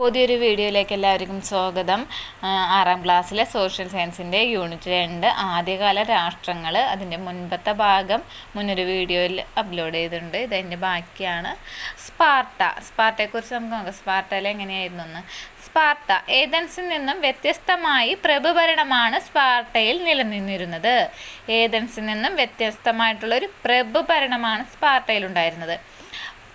പുതിയൊരു വീഡിയോയിലേക്ക് എല്ലാവർക്കും സ്വാഗതം. ആറാം ക്ലാസ്സിലെ സോഷ്യൽ സയൻസിന്റെ യൂണിറ്റ് രണ്ട് ആദ്യകാല രാഷ്ട്രങ്ങൾ അതിന്റെ മുൻപത്തെ ഭാഗം മുന്നൊരു വീഡിയോയിൽ അപ്ലോഡ് ചെയ്തിട്ടുണ്ട്. ഇതതിന്റെ ബാക്കിയാണ്. സ്പാർട്ട സ്പാർട്ടയെക്കുറിച്ച് നമുക്ക് നോക്കാം. സ്പാർട്ടയിൽ എങ്ങനെയായിരുന്നു എന്ന്. സ്പാർട്ട ഏതൻസിൽ നിന്നും വ്യത്യസ്തമായി പ്രഭുഭരണമാണ് സ്പാർട്ടയിൽ നിലനിന്നിരുന്നത്. ഏതൻസിൽ നിന്നും വ്യത്യസ്തമായിട്ടുള്ള ഒരു പ്രഭുഭരണമാണ് സ്പാർട്ടയിൽ ഉണ്ടായിരുന്നത്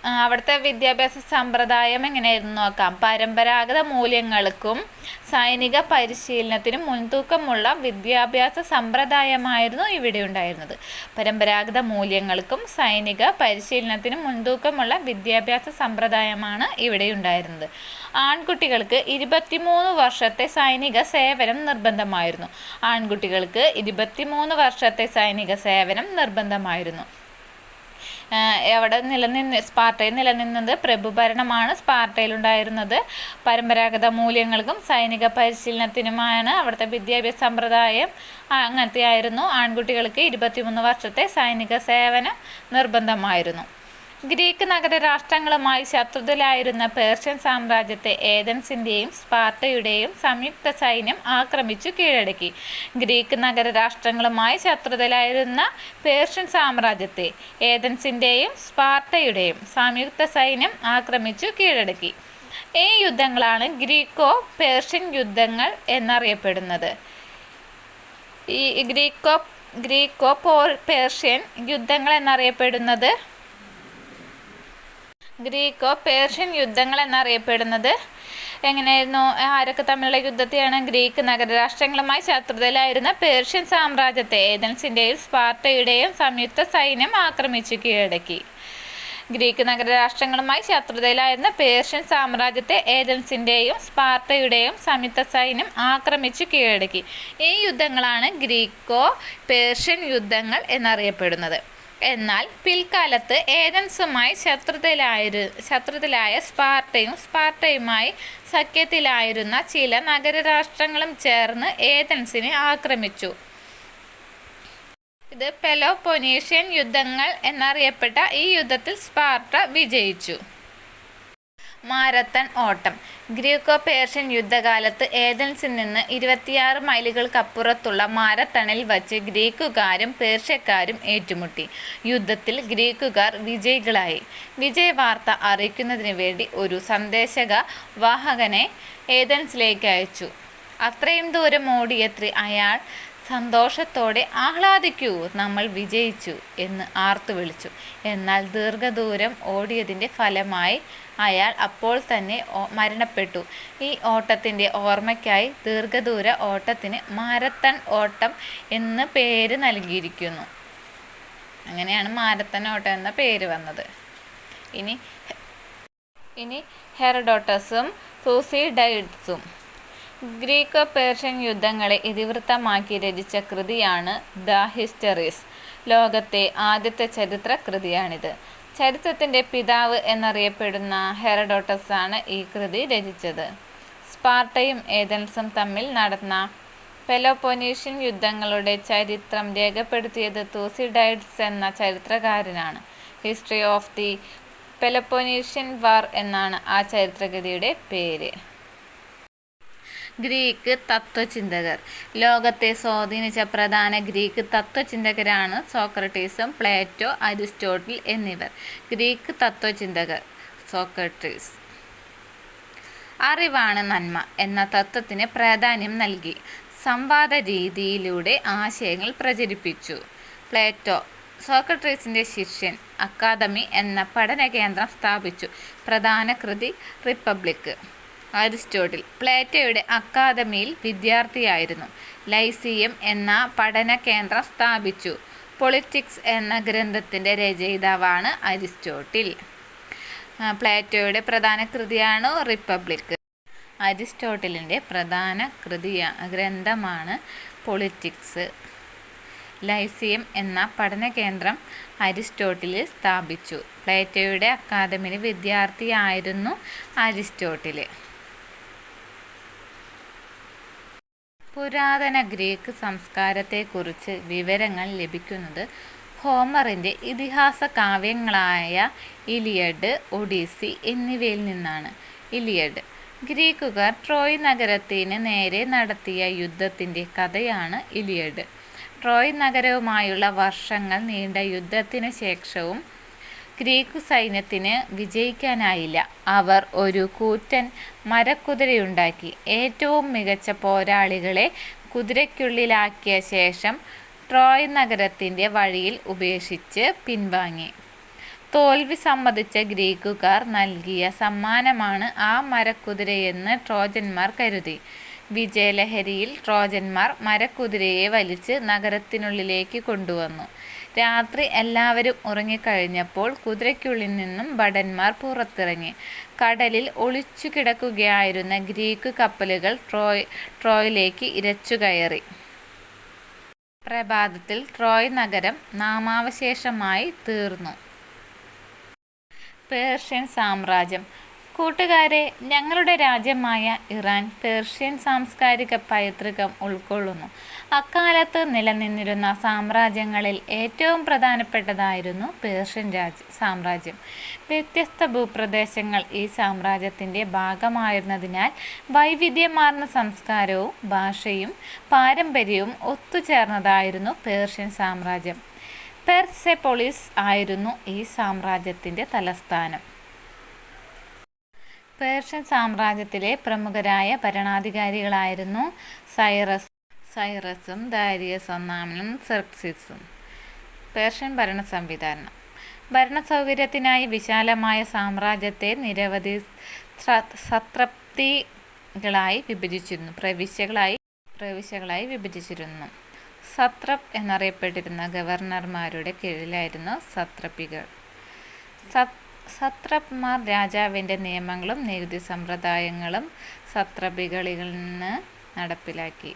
അവിടുത്തെ വിദ്യാഭ്യാസ സമ്പ്രദായം എങ്ങനെയായിരുന്നു നോക്കാം. പരമ്പരാഗത മൂല്യങ്ങൾക്കും സൈനിക പരിശീലനത്തിനും മുൻതൂക്കമുള്ള വിദ്യാഭ്യാസ സമ്പ്രദായമായിരുന്നു ഇവിടെ ഉണ്ടായിരുന്നത്. പരമ്പരാഗത മൂല്യങ്ങൾക്കും സൈനിക പരിശീലനത്തിനും മുൻതൂക്കമുള്ള വിദ്യാഭ്യാസ സമ്പ്രദായമാണ് ഇവിടെ ഉണ്ടായിരുന്നത്. ആൺകുട്ടികൾക്ക് ഇരുപത്തിമൂന്ന് വർഷത്തെ സൈനിക സേവനം നിർബന്ധമായിരുന്നു. ആൺകുട്ടികൾക്ക് ഇരുപത്തിമൂന്ന് വർഷത്തെ സൈനിക സേവനം നിർബന്ധമായിരുന്നു. അവിടെ നിലനിന്ന് സ്പാർട്ടയിൽ നിലനിന്നത് പ്രഭുഭരണമാണ് സ്പാർട്ടയിലുണ്ടായിരുന്നത്. പരമ്പരാഗത മൂല്യങ്ങൾക്കും സൈനിക പരിശീലനത്തിനുമാണ് അവിടുത്തെ വിദ്യാഭ്യാസ സമ്പ്രദായം അങ്ങനത്തെ ആയിരുന്നു ആൺകുട്ടികൾക്ക് ഇരുപത്തിമൂന്ന് വർഷത്തെ സൈനിക സേവനം നിർബന്ധമായിരുന്നു. ഗ്രീക്ക് നഗര രാഷ്ട്രങ്ങളുമായി ശത്രുതയിലായിരുന്ന പേർഷ്യൻ സാമ്രാജ്യത്തെ ഏതൻസിന്റെയും സ്പാർട്ടയുടെയും സംയുക്ത സൈന്യം ആക്രമിച്ചു കീഴടക്കി. ഗ്രീക്ക് നഗര രാഷ്ട്രങ്ങളുമായി ശത്രുതയിലായിരുന്ന പേർഷ്യൻ സാമ്രാജ്യത്തെ ഏതൻസിന്റെയും സ്പാർട്ടയുടെയും സംയുക്ത സൈന്യം ആക്രമിച്ചു കീഴടക്കി. ഈ യുദ്ധങ്ങളാണ് ഗ്രീക്കോ പേർഷ്യൻ യുദ്ധങ്ങൾ എന്നറിയപ്പെടുന്നത്. ഈ ഗ്രീക്കോ ഗ്രീക്കോ പോർ പേർഷ്യൻ യുദ്ധങ്ങൾ എന്നറിയപ്പെടുന്നത് ഗ്രീക്കോ പേർഷ്യൻ യുദ്ധങ്ങൾ എന്നറിയപ്പെടുന്നത്. എങ്ങനെയായിരുന്നു? ആരൊക്കെ തമ്മിലുള്ള യുദ്ധത്തെയാണ് ഗ്രീക്ക് നഗരരാഷ്ട്രങ്ങളുമായി ശത്രുതയിലായിരുന്ന പേർഷ്യൻ സാമ്രാജ്യത്തെ ഏതൻസിന്റെയും സ്പാർട്ടയുടെയും സംയുക്ത സൈന്യം ആക്രമിച്ചു കീഴടക്കി. ഗ്രീക്ക് നഗരരാഷ്ട്രങ്ങളുമായി ശത്രുതയിലായിരുന്ന പേർഷ്യൻ സാമ്രാജ്യത്തെ ഏതൻസിന്റെയും സ്പാർട്ടയുടെയും സംയുക്ത സൈന്യം ആക്രമിച്ചു കീഴടക്കി. ഈ യുദ്ധങ്ങളാണ് ഗ്രീക്കോ പേർഷ്യൻ യുദ്ധങ്ങൾ എന്നറിയപ്പെടുന്നത്. എന്നാൽ പിൽക്കാലത്ത് ഏതൻസുമായി ശത്രുതയിലായിരു ശത്രുതയിലായ സ്പാർട്ടയും സ്പാർട്ടയുമായി സഖ്യത്തിലായിരുന്ന ചില നഗരരാഷ്ട്രങ്ങളും ചേർന്ന് ഏതൻസിനെ ആക്രമിച്ചു. ഇത് പെലോപൊനീഷ്യൻ യുദ്ധങ്ങൾ എന്നറിയപ്പെട്ട ഈ യുദ്ധത്തിൽ സ്പാർട്ട വിജയിച്ചു. മാരത്തൺ ഓട്ടം. ഗ്രീക്കോ പേർഷ്യൻ യുദ്ധകാലത്ത് ഏതൻസിൽ നിന്ന് ഇരുപത്തിയാറ് മൈലുകൾക്കപ്പുറത്തുള്ള മാരത്തണിൽ വച്ച് ഗ്രീക്കുകാരും പേർഷ്യക്കാരും ഏറ്റുമുട്ടി. യുദ്ധത്തിൽ ഗ്രീക്കുകാർ വിജയികളായി. വിജയ വാർത്ത അറിയിക്കുന്നതിന് വേണ്ടി ഒരു സന്ദേശക വാഹകനെ ഏതൻസിലേക്ക് അയച്ചു. അത്രയും ദൂരം ഓടിയെത്തി അയാൾ സന്തോഷത്തോടെ ആഹ്ലാദിക്കൂ നമ്മൾ വിജയിച്ചു എന്ന് ആർത്തു വിളിച്ചു. എന്നാൽ ദീർഘദൂരം ഓടിയതിന്റെ ഫലമായി അയാൾ അപ്പോൾ തന്നെ മരണപ്പെട്ടു. ഈ ഓട്ടത്തിന്റെ ഓർമ്മയ്ക്കായി ദീർഘദൂര ഓട്ടത്തിന് മാരത്തൺ ഓട്ടം എന്ന് പേര് നൽകിയിരിക്കുന്നു. അങ്ങനെയാണ് മാരത്തൺ ഓട്ടം എന്ന പേര് വന്നത്. ഇനി ഇനി ഹെറഡോട്ടസും സൂസിഡൈഡ്സും ഗ്രീക്കോ പേർഷ്യൻ യുദ്ധങ്ങളെ ഇതിവൃത്തമാക്കി രചിച്ച കൃതിയാണ് ദ ഹിസ്റ്ററീസ്. ലോകത്തെ ആദ്യത്തെ ചരിത്ര കൃതിയാണിത്. ചരിത്രത്തിന്റെ പിതാവ് എന്നറിയപ്പെടുന്ന ഹെറഡോട്ടസ് ആണ് ഈ കൃതി രചിച്ചത്. സ്പാർട്ടയും ഏതൻസും തമ്മിൽ നടന്ന പെലോപ്പൊനീഷ്യൻ യുദ്ധങ്ങളുടെ ചരിത്രം രേഖപ്പെടുത്തിയത് തൂസിഡൈഡ്സ് എന്ന ചരിത്രകാരനാണ്. History of the Peloponnesian war എന്നാണ് ആ ചരിത്രകൃതിയുടെ പേര്. ഗ്രീക്ക് തത്വചിന്തകർ. ലോകത്തെ സ്വാധീനിച്ച പ്രധാന ഗ്രീക്ക് തത്വചിന്തകരാണ് സോക്രട്ടീസും പ്ലേറ്റോ അരിസ്റ്റോട്ടിൽ എന്നിവർ. ഗ്രീക്ക് തത്വചിന്തകർ. സോക്രട്ടീസ്. അറിവാണ് നന്മ എന്ന തത്വത്തിന് പ്രാധാന്യം നൽകി. സംവാദ രീതിയിലൂടെ ആശയങ്ങൾ പ്രചരിപ്പിച്ചു. പ്ലേറ്റോ സോക്രട്ടീസിന്റെ ശിഷ്യൻ അക്കാദമി എന്ന പഠന കേന്ദ്രം സ്ഥാപിച്ചു. പ്രധാന കൃതി റിപ്പബ്ലിക് അരിസ്റ്റോട്ടിൽ പ്ലേറ്റോയുടെ അക്കാദമിയിൽ വിദ്യാർത്ഥിയായിരുന്നു. ലൈസിയം എന്ന പഠന കേന്ദ്രം സ്ഥാപിച്ചു. പൊളിറ്റിക്സ് എന്ന ഗ്രന്ഥത്തിന്റെ രചയിതാവാണ് അരിസ്റ്റോട്ടിൽ. പ്ലേറ്റോയുടെ പ്രധാന കൃതിയാണ് റിപ്പബ്ലിക്. അരിസ്റ്റോട്ടിലിന്റെ പ്രധാന കൃതിയ ഗ്രന്ഥമാണ് പൊളിറ്റിക്സ്. ലൈസിയം എന്ന പഠന കേന്ദ്രം അരിസ്റ്റോട്ടിൽ സ്ഥാപിച്ചു. പ്ലേറ്റോയുടെ അക്കാദമിയിൽ വിദ്യാർത്ഥിയായിരുന്നു അരിസ്റ്റോട്ടിൽ പുരാതന ഗ്രീക്ക് സംസ്കാരത്തെക്കുറിച്ച് വിവരങ്ങൾ ലഭിക്കുന്നത് ഹോമറിന്റെ ഇതിഹാസ കാവ്യങ്ങളായ ഇലിയഡ് ഒഡീസി എന്നിവയിൽ നിന്നാണ് ഇലിയഡ് ഗ്രീക്കുകാർ ട്രോയ് നഗരത്തിന് നേരെ നടത്തിയ യുദ്ധത്തിന്റെ കഥയാണ് ഇലിയഡ്. ട്രോയ് നഗരവുമായുള്ള വർഷങ്ങൾ നീണ്ട യുദ്ധത്തിന് ശേഷവും ഗ്രീക്കു സൈന്യത്തിന് വിജയിക്കാനായില്ല. അവർ ഒരു കൂറ്റൻ മരക്കുതിരയുണ്ടാക്കി ഏറ്റവും മികച്ച പോരാളികളെ കുതിരയ്ക്കുള്ളിലാക്കിയ ശേഷം ട്രോയ് നഗരത്തിന്റെ വഴിയിൽ ഉപേക്ഷിച്ച് പിൻവാങ്ങി. തോൽവി സമ്മതിച്ച ഗ്രീക്കുകാർ നൽകിയ സമ്മാനമാണ് ആ മരക്കുതിരയെന്ന് ട്രോജന്മാർ കരുതി. വിജയലഹരിയിൽ ട്രോജന്മാർ മരക്കുതിരയെ വലിച്ച് നഗരത്തിനുള്ളിലേക്ക് കൊണ്ടുവന്നു. രാത്രി എല്ലാവരും ഉറങ്ങിക്കഴിഞ്ഞപ്പോൾ കുതിരയ്ക്കുള്ളിൽ നിന്നും ഭടന്മാർ പുറത്തിറങ്ങി. കടലിൽ ഒളിച്ചു കിടക്കുകയായിരുന്ന ഗ്രീക്ക് കപ്പലുകൾ ട്രോയ് ട്രോയിലേക്ക് ഇരച്ചുകയറി. പ്രഭാതത്തിൽ ട്രോയ് നഗരം നാമാവശേഷമായി തീർന്നു. പേർഷ്യൻ സാമ്രാജ്യം കൂട്ടുകാരെ ഞങ്ങളുടെ രാജ്യമായ ഇറാൻ പേർഷ്യൻ സാംസ്കാരിക പൈതൃകം ഉൾക്കൊള്ളുന്നു. അക്കാലത്ത് നിലനിന്നിരുന്ന സാമ്രാജ്യങ്ങളിൽ ഏറ്റവും പ്രധാനപ്പെട്ടതായിരുന്നു പേർഷ്യൻ സാമ്രാജ്യം. വ്യത്യസ്ത ഭൂപ്രദേശങ്ങൾ ഈ സാമ്രാജ്യത്തിന്റെ ഭാഗമായിരുന്നതിനാൽ വൈവിധ്യമാർന്ന സംസ്കാരവും ഭാഷയും പാരമ്പര്യവും ഒത്തുചേർന്നതായിരുന്നു പേർഷ്യൻ സാമ്രാജ്യം. പെർസെപോളിസ് ആയിരുന്നു ഈ സാമ്രാജ്യത്തിന്റെ തലസ്ഥാനം. പേർഷ്യൻ സാമ്രാജ്യത്തിലെ പ്രമുഖരായ ഭരണാധികാരികളായിരുന്നു സൈറസും ദാരിയസ് ഒന്നാമനും സെർക്സിസും. പേർഷ്യൻ ഭരണ സംവിധാനം ഭരണ സൗകര്യത്തിനായി വിശാലമായ സാമ്രാജ്യത്തെ നിരവധി സത്രപ്തികളായി വിഭജിച്ചിരുന്നു. പ്രവിശ്യകളായി പ്രവിശ്യകളായി വിഭജിച്ചിരുന്നു സത്രപ് എന്നറിയപ്പെട്ടിരുന്ന ഗവർണർമാരുടെ കീഴിലായിരുന്നു സത്രപികൾ. സത്രപ്മാർ രാജാവിന്റെ നിയമങ്ങളും നികുതി സമ്പ്രദായങ്ങളും സത്രപികളിൽ നിന്ന് നടപ്പിലാക്കി.